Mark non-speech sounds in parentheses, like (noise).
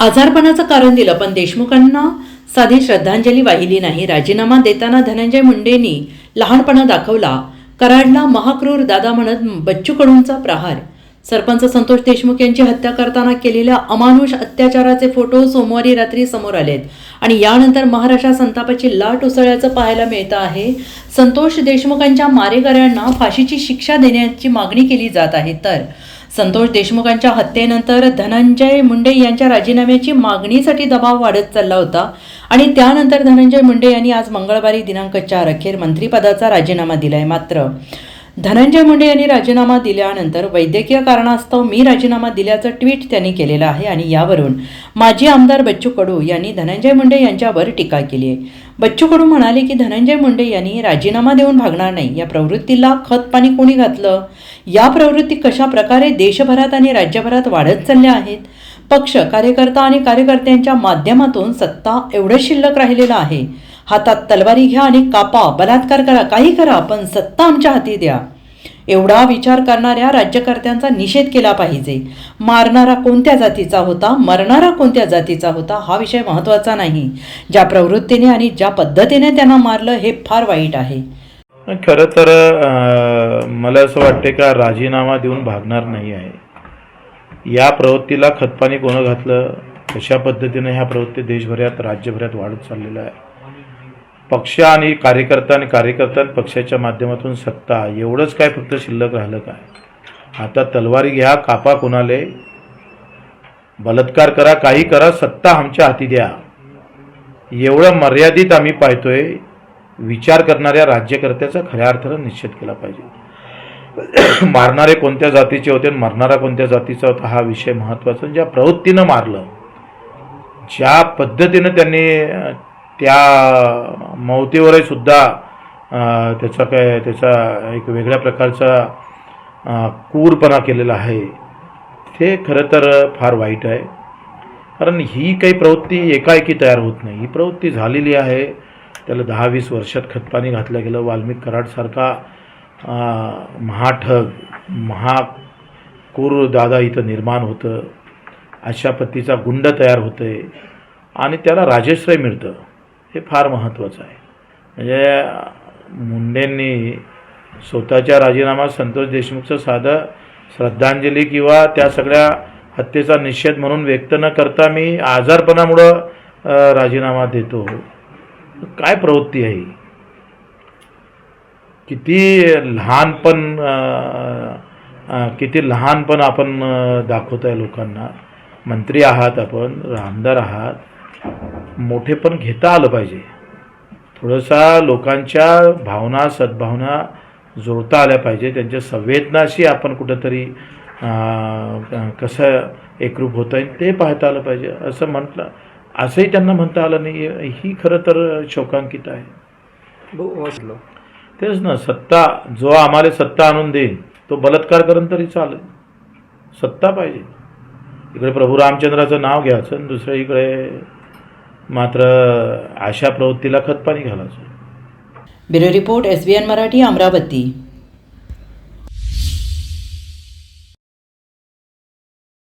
आजारपणाचं कारण दिलं पण देशमुखांना साधी श्रद्धांजली वाहिली नाही. राजीनामा देताना धनंजय मुंडेंनी लहानपणा दाखवला. कराडला महाक्रूर दादा म्हणत बच्चू कडूंचा प्रहार. सरपंच संतोष देशमुख यांची हत्या करताना केलेल्या अमानुष अत्याचाराचे फोटो सोमवारी रात्री समोर आलेत. आणि यानंतर महाराष्ट्रात संतापाची लाट उसळल्याचं पाहायला मिळतं आहे. संतोष देशमुखांच्या मारेकऱ्यांना फाशीची शिक्षा देण्याची मागणी केली जात आहे. तर संतोष देशमुखांच्या हत्येनंतर धनंजय मुंडे यांच्या राजीनाम्याची मागणीसाठी दबाव वाढत चालला होता. आणि त्यानंतर धनंजय मुंडे यांनी आज मंगळवारी दिनांक चार अखेर मंत्रिपदाचा राजीनामा दिलाय मात्र. धनंजय मुंडे यांनी राजीनामा दिल्यानंतर वैद्यकीय कारणास्तव मी राजीनामा दिल्याचं ट्विट त्यांनी केलेलं आहे आणि यावरून माजी आमदार बच्चू कडू यांनी धनंजय मुंडे यांच्यावर टीका केली आहे. बच्चू कडू म्हणाले की धनंजय मुंडे यांनी राजीनामा देऊन भागणार नाही. या प्रवृत्तीला खत पाणी कोणी घातलं? या प्रवृत्ती कशा प्रकारे देशभरात आणि राज्यभरात वाढत चालल्या आहेत? पक्ष कार्यकर्ता आणि कार्यकर्त्यांच्या माध्यमातून सत्ता एवढं शिल्लक राहिलेलं आहे. हातात तलवारी घ्या आणि कापा बलात्कार करा काही करा पण सत्ता आमच्या हाती द्या. एवढा विचार करणाऱ्या राज्यकर्त्यांचा निषेध केला पाहिजे. मारणारा कोणत्या जातीचा होता मरणारा कोणत्या जातीचा होता हा विषय महत्त्वाचा नाही. ज्या प्रवृत्तीने आणि ज्या पद्धतीने त्यांना मारलं हे फार वाईट आहे. खरं तर मला असं वाटते का राजीनामा देऊन भागणार नाही आहे. या प्रवृत्तीला खतपाणी कोणं घातलं? कशा पद्धतीने ह्या प्रवृत्ती देशभरात राज्यभरात वाढत चाललेलं आहे? पक्ष आणि कार्यकर्ता आणि कार्यकर्ता पक्षाच्या माध्यमातून सत्ता एवढंच काय फक्त शिल्लक राहिलं काय? आता तलवारी घ्या कापा कोणाले? बलात्कार करा काही करा सत्ता आमच्या हाती द्या. एवढं मर्यादित आम्ही पाहतोय विचार करणाऱ्या राज्यकर्त्याचा खऱ्या अर्थानं निश्चित केला पाहिजे. (coughs) मारणारे कोणत्या जातीचे होते आणि मरणारा कोणत्या जातीचा होता हा विषय महत्त्वाचा ज्या प्रवृत्तीनं मारलं ज्या पद्धतीनं त्यांनी त्या मौतीवरही सुद्धा त्याचा काय त्याचा एक वेगळ्या प्रकारचा कूरपणा क्रूरपणा केलेला आहे. ते खरं तर फार वाईट आहे. कारण ही काही प्रवृत्ती एकाएकी तयार होत नाही. ही प्रवृत्ती झालेली आहे. त्याला दहा वीस वर्षात खतपाणी घातलं गेलं. वाल्मिक कराडसारखा महाठग महाकूर दादा इथं निर्माण होतं. अशा पद्धतीचा गुंड तयार होते आणि त्याला राजेश्रय मिळतं. हे फार महत्त्वाचं आहे. म्हणजे मुंडेंनी स्वतःच्या राजीनामा संतोष देशमुखचं साधं श्रद्धांजली किंवा त्या सगळ्या हत्येचा निषेध म्हणून व्यक्त न करता मी आजारपणामुळं राजीनामा देतो. काय प्रवृत्ती आहे किती लहानपण किती लहानपण आपण दाखवत आहे लोकांना. मंत्री आहात आपण आमदार आहात. मोठेपण घेता आलं पाहिजे. थोडंसा लोकांच्या भावना सद्भावना जुळता आल्या पाहिजे. त्यांच्या संवेदनाशी आपण कुठंतरी कसं एकरूप होता येईल ते पाहता आलं पाहिजे. असं म्हटलं असंही त्यांना म्हणता आलं नाही ही खरं तर शोकांकित आहे. तेच ना सत्ता जो आम्हाला सत्ता आणून देईल तो बलात्कार करून तरी चालेल. सत्ता पाहिजे. इकडे प्रभू रामचंद्राचं नाव घ्यायचं दुसऱ्या इकडे मात्र अशा प्रवृत्तीला खतपाणी घालायचं. Bureau report S B N Marathi Amravati.